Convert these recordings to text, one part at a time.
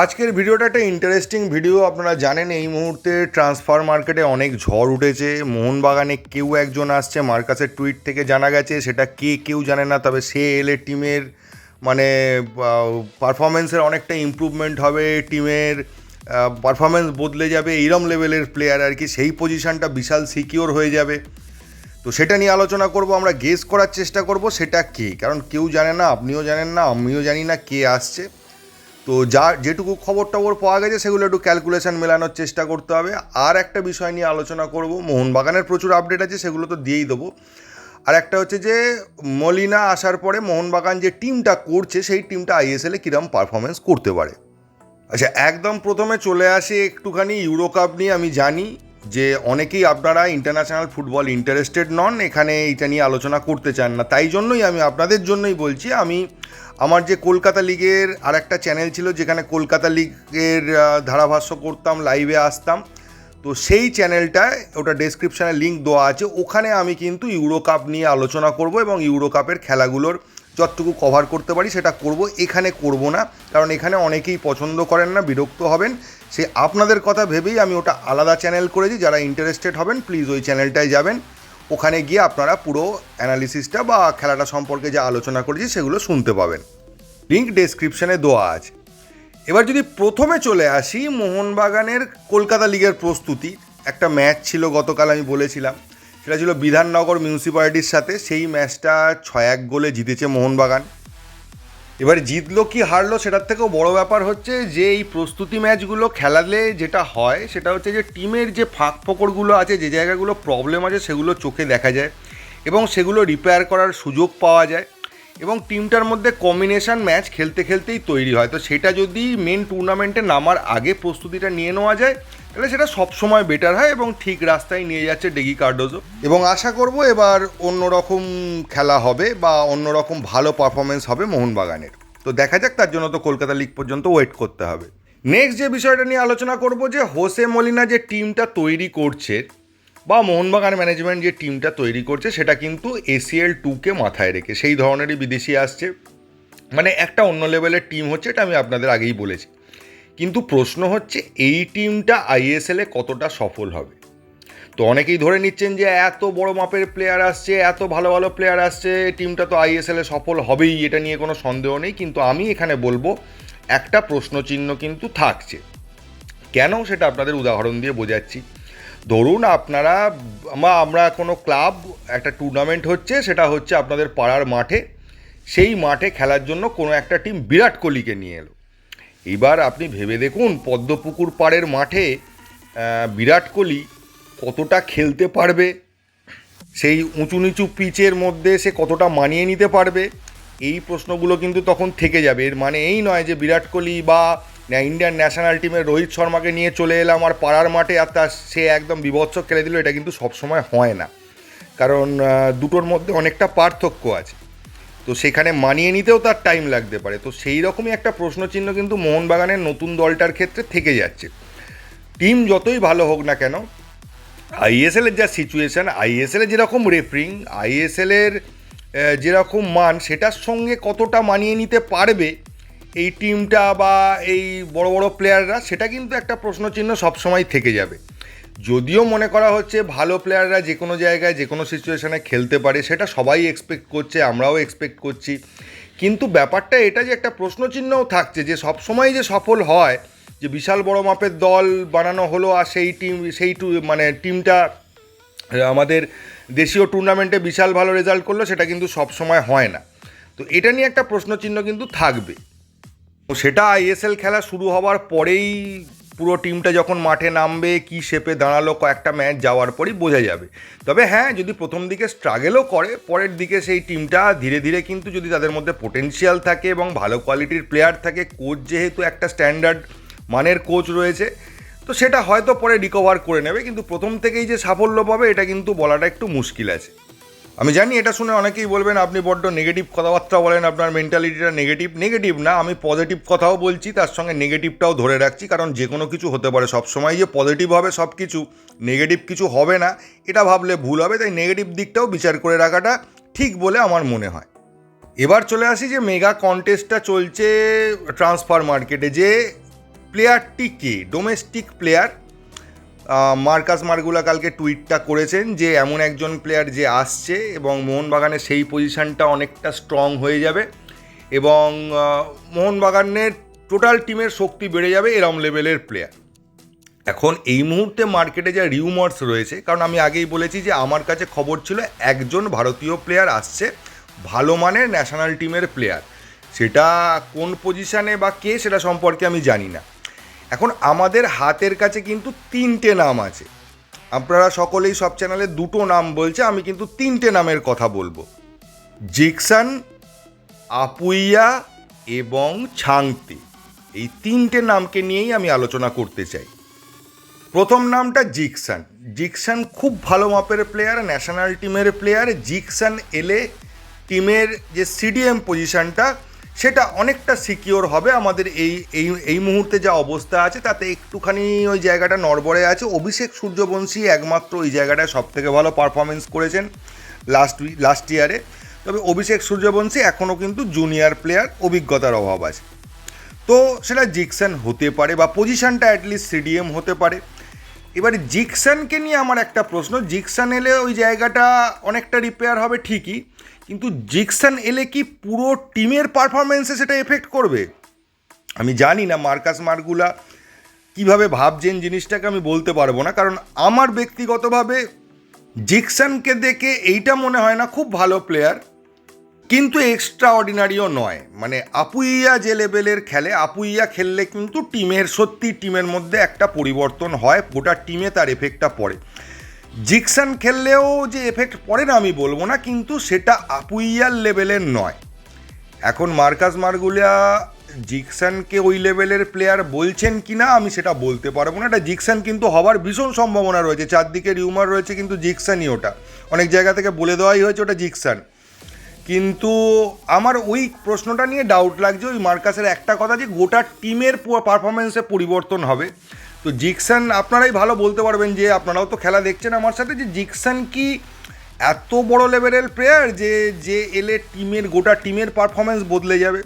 আজকের ভিডিওটা একটা ইন্টারেস্টিং ভিডিও আপনারা জানেন এই মুহূর্তে ট্রান্সফার মার্কেটে অনেক ঝড় উঠেছে। মোহনবাগানে কেউ একজন আসছে মার্কাসের টুইট থেকে জানা গেছে, সেটা কে কেউ জানে না, তবে সে এলে টিমের মানে পারফরমেন্সের অনেকটা ইমপ্রুভমেন্ট হবে, টিমের পারফরমেন্স বদলে যাবে, এইরম লেভেলের প্লেয়ার আর কি, সেই পজিশানটা বিশাল সিকিওর হয়ে যাবে। তো সেটা নিয়ে আলোচনা করব, আমরা গেস করার চেষ্টা করব, সেটা কে? কারণ কেউ জানে না, আপনিও জানেন না, আমিও জানি না কে আসছে। তো যা যেটুকু খবর টবর পাওয়া গেছে, সেগুলো একটু ক্যালকুলেশন মেলানোর চেষ্টা করতে হবে। আর একটা বিষয় নিয়ে আলোচনা করব। মোহনবাগানের প্রচুর আপডেট আছে, সেগুলো তো দিয়েই দেবো। আর একটা হচ্ছে যে, মলিনা আসার পরে মোহনবাগান যে টিমটা করছে, সেই টিমটা আইএসএলে কীরকম পারফরমেন্স করতে পারে? আচ্ছা একদম প্রথমে চলে আসে একটুখানি ইউরো কাপ নিয়ে। আমি জানি যে, অনেকেই আপনারা ইন্টারন্যাশনাল ফুটবল ইন্টারেস্টেড নন, এখানে এটা নিয়ে আলোচনা করতে চান না। তাই জন্যই আমি আপনাদের জন্যই বলছি, আমি আমার যে কলকাতা লিগের আর একটা চ্যানেল ছিল, যেখানে কলকাতা লিগের ধারাভাষ্য করতাম লাইভে আসতাম, তো সেই চ্যানেলটায় ওটা ডেসক্রিপশানে লিঙ্ক দেওয়া আছে। ওখানে আমি কিন্তু ইউরো কাপ নিয়ে আলোচনা করব এবং ইউরো কাপের খেলাগুলোর যতটুকু কভার করতে পারি সেটা করব। এখানে করব না, কারণ এখানে অনেকেই পছন্দ করেন না, বিরক্ত হবেন। সে আপনাদের কথা ভেবেই আমি ওটা আলাদা চ্যানেল করেছি। যারা ইন্টারেস্টেড হবেন প্লিজ ওই চ্যানেলটায় যাবেন। ওখানে গিয়ে আপনারা পুরো অ্যানালিসিসটা বা খেলাটা সম্পর্কে যে আলোচনা করেছি সেগুলো শুনতে পাবেন। লিঙ্ক ডেসক্রিপশানে দেওয়া আছে। এবার যদি প্রথমে চলে আসি, মোহনবাগানের কলকাতা লিগের প্রস্তুতি। একটা ম্যাচ ছিল গতকাল আমি বলেছিলাম। সেটা ছিল বিধাননগর মিউনিসিপ্যালিটির সাথে। সেই ম্যাচটা ছয় এক গোলে জিতেছে মোহনবাগান। এবার জিতলো কি হারলো সেটার থেকেও বড় ব্যাপার হচ্ছে যে এই প্রস্তুতি ম্যাচগুলো খেলালে যেটা হয় সেটা হচ্ছে যে টিমের যে ফাঁক ফোকরগুলো আছে, যে জায়গাগুলো প্রবলেম আছে সেগুলো চোখে দেখা যায় এবং সেগুলো রিপেয়ার করার সুযোগ পাওয়া যায়। এবং টিমটার মধ্যে কম্বিনেশন ম্যাচ খেলতে খেলতেই তৈরি হয়। তো সেটা যদি মেন টুর্নামেন্টে নামার আগে প্রস্তুতিটা নিয়ে নেওয়া যায়, তাহলে সেটা সবসময় বেটার হয় এবং ঠিক রাস্তায় নিয়ে যাচ্ছে ডেগি কার্ডোজো এবং আশা করব এবার অন্যরকম খেলা হবে বা অন্যরকম ভালো পারফরমেন্স হবে মোহনবাগানের। তো দেখা যাক, তার জন্য তো কলকাতা লিগ পর্যন্ত ওয়েট করতে হবে। নেক্সট যে বিষয়টা নিয়ে আলোচনা করব যে হোসে মলিনা যে টিমটা তৈরি করছে বা মোহনবাগান ম্যানেজমেন্ট যে টিমটা তৈরি করছে, সেটা কিন্তু এসিএল টুকে মাথায় রেখে, সেই ধরনেরই বিদেশি আসছে। মানে একটা অন্য লেভেলের টিম হচ্ছে, এটা আমি আপনাদের আগেই বলেছি। কিন্তু প্রশ্ন হচ্ছে, এই টিমটা আইএসএলে কতটা সফল হবে? তো অনেকেই ধরে নিচ্ছেন যে, এত বড় মাপের প্লেয়ার আসছে, এত ভালো ভালো প্লেয়ার আসছে টিমটা তো আইএসএলে সফল হবেই, এটা নিয়ে কোনো সন্দেহ নেই। কিন্তু আমি এখানে বলব, একটা প্রশ্নচিহ্ন কিন্তু থাকছে। কেন সেটা আপনাদের উদাহরণ দিয়ে বোঝাচ্ছি। ধরুন আপনারা বা আমরা কোনো ক্লাব, একটা টুর্নামেন্ট হচ্ছে, সেটা হচ্ছে আপনাদের পাড়ার মাঠে। সেই মাঠে খেলার জন্য কোনো একটা টিম বিরাট কোহলিকে নিয়ে এলো। এবার আপনি ভেবে দেখুন, পদ্মপুকুর পাড়ের মাঠে বিরাট কোহলি কতটা খেলতে পারবে, সেই উঁচু নিচু পিচের মধ্যে সে কতটা মানিয়ে নিতে পারবে, এই প্রশ্নগুলো কিন্তু তখন থেকে যাবে। এর মানে এই নয় যে বিরাট কোহলি বা ইন্ডিয়ান ন্যাশনাল টিমের রোহিত শর্মাকে নিয়ে চলে এলাম আর পাড়ার মাঠে, আর তার সে একদম বিভৎস খেলে দিল, এটা কিন্তু সবসময় হয় না। কারণ দুটোর মধ্যে অনেকটা পার্থক্য আছে। তো সেখানে মানিয়ে নিতেও তার টাইম লাগতে পারে। তো সেই রকমই একটা প্রশ্নচিহ্ন কিন্তু মোহনবাগানের নতুন দলটার ক্ষেত্রে থেকে যাচ্ছে। টিম যতই ভালো হোক না কেন আইএসএলের যা সিচুয়েশান আইএসএলের যেরকম রেফারিং আইএসএলের যেরকম মান, সেটার সঙ্গে কতটা মানিয়ে নিতে পারবে এই টিমটা বা এই বড় বড় প্লেয়াররা সেটা কিন্তু একটা প্রশ্নচিহ্ন সবসময় থেকে যাবে। যদিও মনে করা হচ্ছে ভালো প্লেয়াররা যে কোনো জায়গায় যে কোনো সিচুয়েশানে খেলতে পারে, সেটা সবাই এক্সপেক্ট করছে, আমরাও এক্সপেক্ট করছি। কিন্তু ব্যাপারটা এটা যে একটা প্রশ্নচিহ্নও থাকছে, যে সবসময় যে সফল হয়, যে বিশাল বড় মাপের দল বানানো হলো আর সেই টিম সেই টু মানে টিমটা আমাদের দেশীয় টুর্নামেন্টে বিশাল ভালো রেজাল্ট করল, সেটা কিন্তু সব সময় হয় না। তো এটা নিয়ে একটা প্রশ্নচিহ্ন কিন্তু থাকবে। তো সেটা আইএসএল খেলা শুরু হওয়ার পরেই পুরো টিমটা যখন মাঠে নামবে, কি শেপে দাঁড়াল, কয়েকটা ম্যাচ যাওয়ার পরেই বোঝা যাবে। তবে হ্যাঁ যদি প্রথম দিকে স্ট্রাগেলও করে, পরের দিকে সেই টিমটা ধীরে ধীরে কিন্তু যদি তাদের মধ্যে পোটেনশিয়াল থাকে এবং ভালো কোয়ালিটির প্লেয়ার থাকে কোচ যেহেতু একটা স্ট্যান্ডার্ড মানের কোচ রয়েছে, তো সেটা হয়তো পরে রিকভার করে নেবে, কিন্তু প্রথম থেকেই যে সাফল্য পাবে, এটা কিন্তু বলাটা একটু মুশকিল আছে। আমি জানি এটা শুনে অনেকেই বলবেন, আপনি বড্ড নেগেটিভ কথাবার্তা বলেন, আপনার মেন্টালিটিটা নেগেটিভ নেগেটিভ না, আমি পজিটিভ কথাও বলছি, তার সঙ্গে নেগেটিভটাও ধরে রাখছি, কারণ যে কোনো কিছু হতে পারে। সবসময় যে পজিটিভ হবে সব কিছু নেগেটিভ কিছু হবে না, এটা ভাবলে ভুল হবে, তাই নেগেটিভ দিকটাও বিচার করে রাখাটা ঠিক বলে আমার মনে হয়। এবার চলে আসি যে মেগা কন্টেস্টটা চলছে ট্রান্সফার মার্কেটে যে প্লেয়ারটি কে? ডোমেস্টিক প্লেয়ার মার্কাস মার্গুলা কালকে টুইটটা করেছেন যে এমন একজন প্লেয়ার যে আসছে এবং মোহনবাগানের সেই পজিশানটা অনেকটা স্ট্রং হয়ে যাবে এবং মোহনবাগানের টোটাল টিমের শক্তি বেড়ে যাবে এরম লেভেলের প্লেয়ার এখন এই মুহূর্তে মার্কেটে যা রিউমার্স রয়েছে, কারণ আমি আগেই বলেছি যে আমার কাছে খবর ছিল একজন ভারতীয় প্লেয়ার আসছে, ভালো মানের ন্যাশনাল টিমের প্লেয়ার সেটা কোন পজিশানে বা কে সেটা সম্পর্কে আমি জানি না। এখন আমাদের হাতের কাছে কিন্তু তিনটে নাম আছে। আপনারা সকলেই সব চ্যানেলে দুটো নাম বলছে, আমি কিন্তু তিনটে নামের কথা বলব। জিকসান, আপুইয়া এবং ছাংতি। এই তিনটে নামকে নিয়েই আমি আলোচনা করতে চাই। প্রথম নামটা জিকসান। জিকসান খুব ভালো মাপের প্লেয়ার ন্যাশনাল টিমের প্লেয়ার জিকসান এলে টিমের যে সিডিএম পজিশনটা সেটা অনেকটা সিকিওর হবে। আমাদের এই এই এই মুহূর্তে যা অবস্থা আছে, তাতে একটুখানি ওই জায়গাটা নড়বড়ে আছে। অভিষেক সূর্যবংশী একমাত্র ওই জায়গাটায় সব থেকে ভালো পারফরমেন্স করেছেন লাস্ট লাস্ট ইয়ারে তবে অভিষেক সূর্যবংশী এখনও কিন্তু জুনিয়র প্লেয়ার অভিজ্ঞতার অভাব আছে। তো সেটা জিকসান হতে পারে বা পজিশনটা অ্যাটলিস্ট সিডিএম হতে পারে। এবারে জিকসানকে নিয়ে আমার একটা প্রশ্ন, জিকসান এলে ওই জায়গাটা অনেকটা রিপেয়ার হবে ঠিকই কিন্তু জিকসান এলে কি পুরো টিমের পারফরমেন্সে সেটা এফেক্ট করবে? আমি জানি না, মার্কাস মার্গুলা কীভাবে ভাবছেন জিনিসটাকে আমি বলতে পারব না, কারণ আমার ব্যক্তিগতভাবে জিকসানকে দেখে এইটা মনে হয় না খুব ভালো প্লেয়ার কিন্তু এক্সট্রা অর্ডিনারিও নয়। মানে আপুইয়া যে লেভেলের খেলে, আপুইয়া খেললে কিন্তু টিমের, সত্যি টিমের মধ্যে একটা পরিবর্তন হয়, গোটা টিমে তার এফেক্টটা পড়ে। জিকসান খেললেও যে এফেক্ট পড়ে না আমি বলব না, কিন্তু সেটা আপুইয়ার লেভেলের নয়। এখন মার্কাস মার্গুলিয়া জিকসানকে ওই লেভেলের প্লেয়ার বলছেন কি না আমি সেটা বলতে পারব না। এটা জিকসান কিন্তু হবার ভীষণ সম্ভাবনা রয়েছে, চারদিকে রিউমার রয়েছে কিন্তু জিকসানই ওটা। অনেক জায়গা থেকে বলে দেওয়াই হয়েছে ওটা জিকসান। কিন্তু আমার ওই প্রশ্নটা নিয়ে ডাউট লাগছে, ওই মার্কাসের একটা কথা যে গোটা টিমের পারফরমেন্সে পরিবর্তন হবে। তো জিকসান, আপনারাই ভালো বলতে পারবেন যে আপনারাও তো খেলা দেখছেন আমার সাথে যে জিকসান কি এত বড় লেভেলের প্লেয়ার যে যে এলে টিমের, গোটা টিমের পারফরমেন্স বদলে যাবে?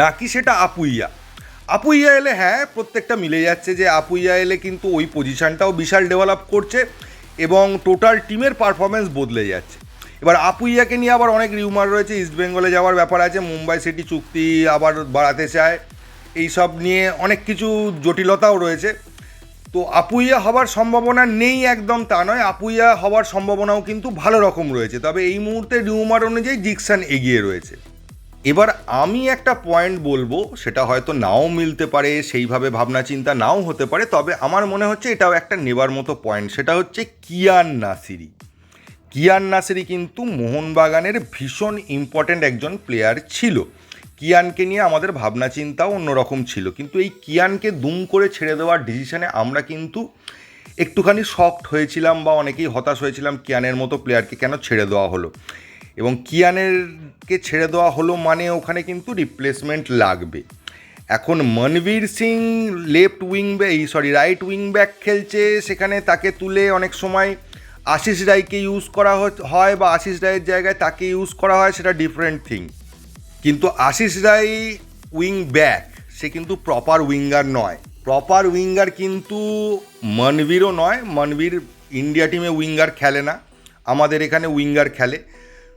নাকি সেটা আপুইয়া? আপুইয়া এলে হ্যাঁ প্রত্যেকটা মিলে যাচ্ছে যে আপুইয়া এলে কিন্তু ওই পজিশনটাও বিশাল ডেভেলপ করছে এবং টোটাল টিমের পারফরমেন্স বদলে যাচ্ছে। এবার আপুইয়াকে নিয়ে আবার অনেক রিউমার রয়েছে ইস্ট বেঙ্গলে যাওয়ার ব্যাপার আছে মুম্বাই সিটি চুক্তি আবার বাড়াতে চায়। এই সব নিয়ে অনেক কিছু জটিলতাও রয়েছে। তো আপুইয়া হবার সম্ভাবনা নেই একদম তা নয়, আপুইয়া হওয়ার সম্ভাবনাও কিন্তু ভালো রকম রয়েছে। তবে এই মুহূর্তে রিউমার অনুযায়ী জিকসান এগিয়ে রয়েছে। এবার আমি একটা পয়েন্ট বলব, সেটা হয়তো নাও মিলতে পারে, সেইভাবে ভাবনা চিন্তা নাও হতে পারে, তবে আমার মনে হচ্ছে এটাও একটা নেবার মতো পয়েন্ট সেটা হচ্ছে কিয়ান নাসিরি। কিয়ান নাসিরি কিন্তু মোহনবাগানের ভীষণ ইম্পর্ট্যান্ট একজন প্লেয়ার ছিল। কিয়ানকে নিয়ে আমাদের ভাবনা চিন্তাও অন্যরকম ছিল। কিন্তু এই কিয়ানকে দুম করে ছেড়ে দেওয়ার ডিসিশনে আমরা কিন্তু একটুখানি শকড হয়েছিলাম বা অনেকেই হতাশ হয়েছিলাম কিয়ানের মতো প্লেয়ারকে কেন ছেড়ে দেওয়া হলো। এবং কিয়ানেরকে ছেড়ে দেওয়া হলো মানে ওখানে কিন্তু রিপ্লেসমেন্ট লাগবে। এখন Manvir Singh left wing back sorry right wing back খেলছে, সেখানে তাকে তুলে অনেক সময় আশিস রায়কে ইউজ করা হয় বা আশিস রায়ের জায়গায় তাকে ইউজ করা হয়, সেটা ডিফারেন্ট থিং কিন্তু আশিস রায় উইং ব্যাক, সে কিন্তু প্রপার উইঙ্গার নয়। প্রপার উইঙ্গার কিন্তু মনবীরও নয়, মনবীর ইন্ডিয়া টিমে উইঙ্গার খেলে না, আমাদের এখানে উইঙ্গার খেলে।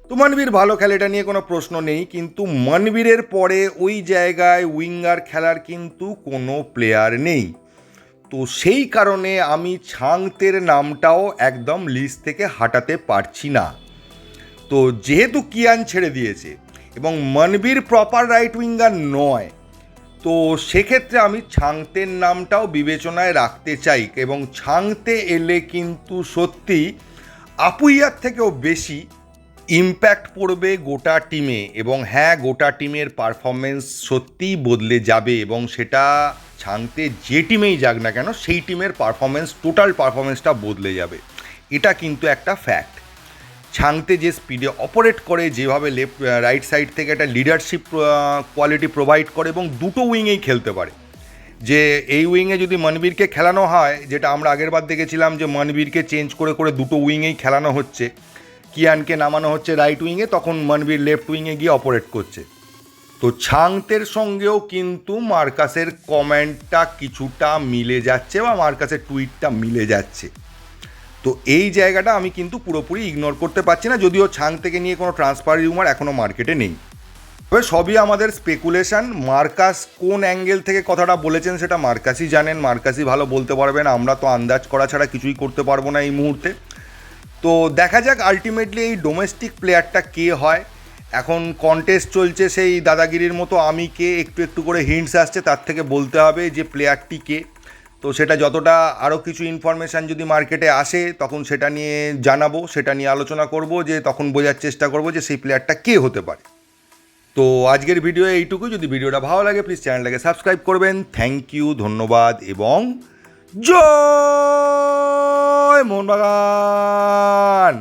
তো মনবীর ভালো খেলে, এটা নিয়ে কোনো প্রশ্ন নেই, কিন্তু মনবীরের পরে ওই জায়গায় উইঙ্গার খেলার কিন্তু কোনো প্লেয়ার নেই। তো সেই কারণে আমি ছাংতের নামটাও একদম লিস্ট থেকে হাঁটাতে পারছি না। তো যেহেতু কিয়ান ছেড়ে দিয়েছে এবং মনবীর প্রপার রাইট উইঙ্গার নয়। তো সেক্ষেত্রে আমি ছাংতের নামটাও বিবেচনায় রাখতে চাই এবং ছাংতে এলে কিন্তু সত্যি আপুইয়ার থেকেও বেশি ইম্প্যাক্ট পড়বে গোটা টিমে এবং হ্যাঁ গোটা টিমের পারফরমেন্স সত্যিই বদলে যাবে এবং সেটা ছাংতে যে টিমেই যাক না কেন, সেই টিমের পারফরমেন্স টোটাল পারফরমেন্সটা বদলে যাবে। এটা কিন্তু একটা ফ্যাক্ট ছাংতে যে স্পিডে অপারেট করে, যেভাবে লেফট রাইট সাইড থেকে একটা লিডারশিপ কোয়ালিটি প্রোভাইড করে এবং দুটো উইংয়েই খেলতে পারে। যে এই উইংয়ে যদি মনবীরকে খেলানো হয়, যেটা আমরা আগের বার দেখেছিলাম যে মনবীরকে চেঞ্জ করে করে দুটো উইংয়েই খেলানো হচ্ছে, কিয়ানকে নামানো হচ্ছে রাইট উইংয়ে তখন মনবীর লেফট উইংয়ে গিয়ে অপারেট করছে। তো ছাংতের সঙ্গেও কিন্তু মার্কাসের কমেন্টটা কিছুটা মিলে যাচ্ছে বা মার্কাসের টুইটটা মিলে যাচ্ছে। তো এই জায়গাটা আমি কিন্তু পুরোপুরি ইগনোর করতে পারছি না, যদিও ছাং থেকে নিয়ে কোনো ট্রান্সফার রিউমার এখনও মার্কেটে নেই। তবে সবই আমাদের স্পেকুলেশন মার্কাস কোন অ্যাঙ্গেল থেকে কথাটা বলেছেন সেটা মার্কাসই জানেন, মার্কাসই ভালো বলতে পারবেন, আমরা তো আন্দাজ করা ছাড়া কিছুই করতে পারব না এই মুহূর্তে। তো দেখা যাক আলটিমেটলি এই ডোমেস্টিক প্লেয়ারটা কে হয়। এখন কন্টেস্ট চলছে সেই দাদাগিরির মতো আমি কে, একটু একটু করে হিন্টস আসছে, তার থেকে বলতে হবে যে প্লেয়ারটি কে। তো সেটা যতটা আরও কিছু ইনফরমেশান যদি মার্কেটে আসে, তখন সেটা নিয়ে জানাব, সেটা নিয়ে আলোচনা করব, যে তখন বোঝার চেষ্টা করব যে সেই প্লেয়ারটা কে হতে পারে। তো আজকের ভিডিও এইটুকু যদি ভিডিওটা ভালো লাগে প্লিজ চ্যানেলটাকে সাবস্ক্রাইব করবেন। থ্যাংক ইউ ধন্যবাদ, এবং জয় মোহনবাগান!